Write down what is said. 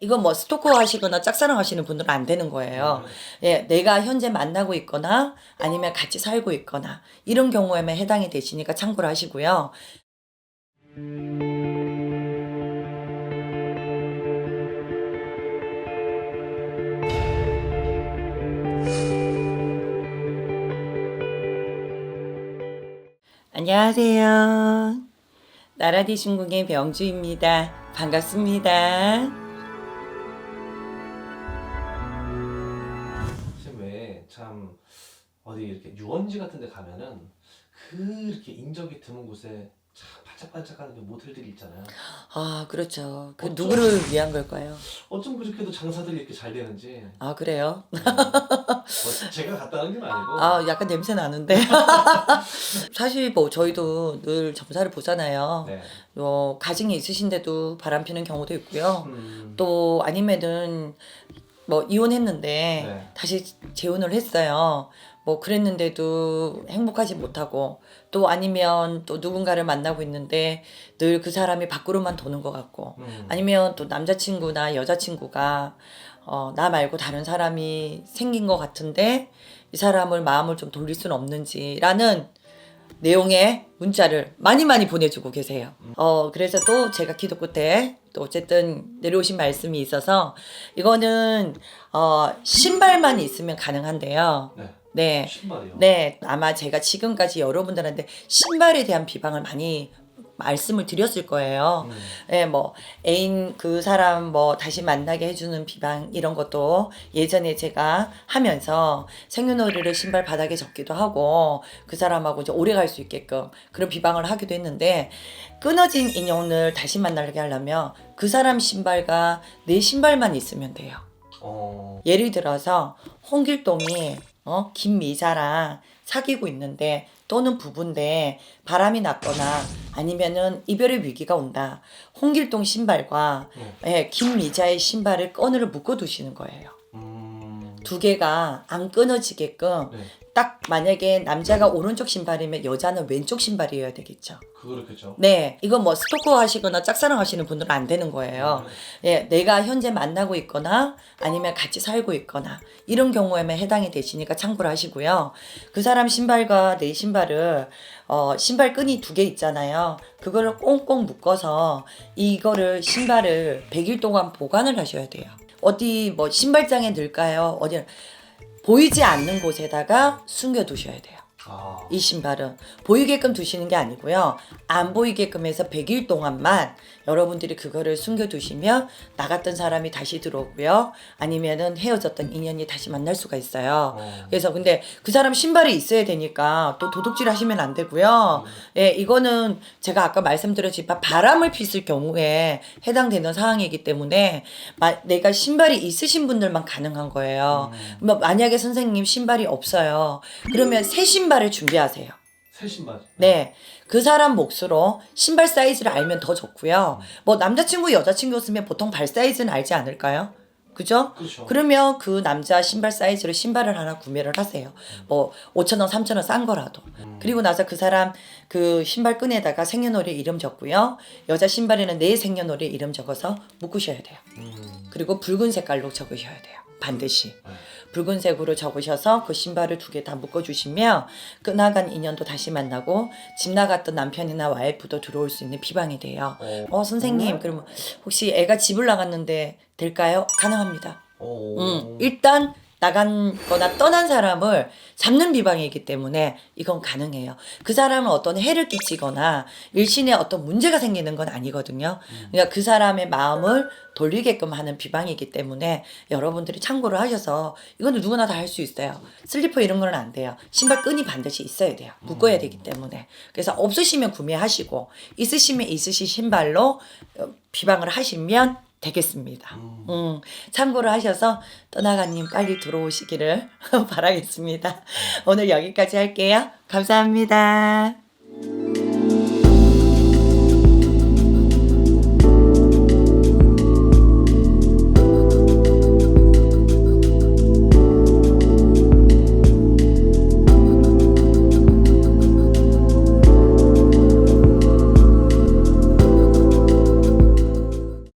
이건 뭐 스토커 하시거나 짝사랑 하시는 분들은 안 되는 거예요. 예, 내가 현재 만나고 있거나 아니면 같이 살고 있거나 이런 경우에만 해당이 되시니까 참고를 하시고요. 안녕하세요. 나라디 중국의 병주입니다. 반갑습니다. 어디 이렇게 유원지 같은 데 가면은 그렇게 인적이 드문 곳에 참 반짝반짝하는 그 모텔들이 있잖아요. 아, 그렇죠. 그 어쩌- 누구를 위한 걸까요? 어쩜 그렇게도 장사들이 이렇게 잘 되는지. 아, 그래요? 음, 뭐 제가 갔다 온건 아니고. 아, 약간 냄새 나는데. 사실 뭐 저희도 늘 점사를 보잖아요. 네. 뭐 가정이 있으신데도 바람 피는 경우도 있고요. 음, 또 아니면은 뭐 이혼했는데 네. 다시 재혼을 했어요. 뭐 그랬는데도 행복하지 못하고 또 아니면 또 누군가를 만나고 있는데 늘 그 사람이 밖으로만 도는 것 같고 음, 아니면 또 남자친구나 여자친구가 어, 나 말고 다른 사람이 생긴 것 같은데 이 사람을 마음을 좀 돌릴 수는 없는지라는 내용의 문자를 많이 많이 보내주고 계세요. 어, 그래서 또 제가 기독교 때또 어쨌든 내려오신 말씀이 있어서 이거는 어, 신발만 있으면 가능한데요. 네. 네. 신발이요. 네, 아마 제가 지금까지 여러분들한테 신발에 대한 비방을 많이 말씀을 드렸을 거예요. 음, 예, 뭐 애인 그 사람 뭐 다시 만나게 해주는 비방 이런 것도 예전에 제가 하면서 생년월일을 신발 바닥에 적기도 하고 그 사람하고 이제 오래 갈 수 있게끔 그런 비방을 하기도 했는데 끊어진 인연을 다시 만나게 하려면 그 사람 신발과 내 신발만 있으면 돼요. 어, 예를 들어서 홍길동이 어 김미자랑 사귀고 있는데 또는 부부인데 바람이 났거나 아니면은 이별의 위기가 온다. 홍길동 신발과 네. 예, 김미자의 신발을 끈으로 묶어 두시는 거예요. 음, 두 개가 안 끊어지게끔 네. 딱 만약에 남자가 오른쪽 신발이면 여자는 왼쪽 신발이어야 되겠죠. 그렇겠죠. 네, 이건 뭐 스토커 하시거나 짝사랑 하시는 분들은 안 되는 거예요. 예, 내가 현재 만나고 있거나 아니면 같이 살고 있거나 이런 경우에만 해당이 되시니까 참고를 하시고요. 그 사람 신발과 내 신발을 어, 신발 끈이 두 개 있잖아요. 그거를 꽁꽁 묶어서 이거를 신발을 100일 동안 보관을 하셔야 돼요. 어디 뭐 신발장에 넣을까요? 어디 보이지 않는 곳에다가 숨겨 두셔야 돼요. 아, 이 신발은 보이게끔 두시는 게 아니고요. 안 보이게끔 해서 100일 동안만 여러분들이 그거를 숨겨 두시면 나갔던 사람이 다시 들어오고요. 아니면은 헤어졌던 인연이 다시 만날 수가 있어요. 어, 그래서 근데 그 사람 신발이 있어야 되니까 또 도둑질 하시면 안 되고요. 예, 이거는 제가 아까 말씀드렸지만 바람을 피실 경우에 해당되는 사항이기 때문에 마- 내가 신발이 있으신 분들만 가능한 거예요. 뭐 만약에 선생님 신발이 없어요. 그러면 새 신발 을 준비하세요. 새 신발. 네. 그 사람 몫으로 신발 사이즈를 알면 더 좋고요. 뭐 남자친구, 여자친구였으면 보통 발 사이즈는 알지 않을까요? 그죠? 그렇죠. 그러면 그 남자 신발 사이즈로 신발을 하나 구매를 하세요. 뭐 5천 원, 3천 원 싼 거라도. 그리고 나서 그 사람 그 신발 끈에다가 생년월일 이름 적고요. 여자 신발에는 내 생년월일 이름 적어서 묶으셔야 돼요. 음, 그리고 붉은 색깔로 적으셔야 돼요. 반드시. 네. 붉은색으로 적으셔서 그 신발을 두 개 다 묶어주시면 끝나간 인연도 다시 만나고 집 나갔던 남편이나 와이프도 들어올 수 있는 비방이 돼요. 어, 어 선생님 그러면 혹시 애가 집을 나갔는데 될까요? 가능합니다. 어, 음, 일단 나간 거나 떠난 사람을 잡는 비방이기 때문에 이건 가능해요. 그 사람은 어떤 해를 끼치거나 일신에 어떤 문제가 생기는 건 아니거든요. 그러니까 그 사람의 마음을 돌리게끔 하는 비방이기 때문에 여러분들이 참고를 하셔서 이거는 누구나 다 할 수 있어요. 슬리퍼 이런 거는 안 돼요. 신발 끈이 반드시 있어야 돼요. 묶어야 되기 때문에. 그래서 없으시면 구매하시고 있으시면 있으신 신발로 어, 비방을 하시면 되겠습니다. 음, 참고를 하셔서 떠나가님 빨리 들어오시기를 바라겠습니다. 오늘 여기까지 할게요. 감사합니다.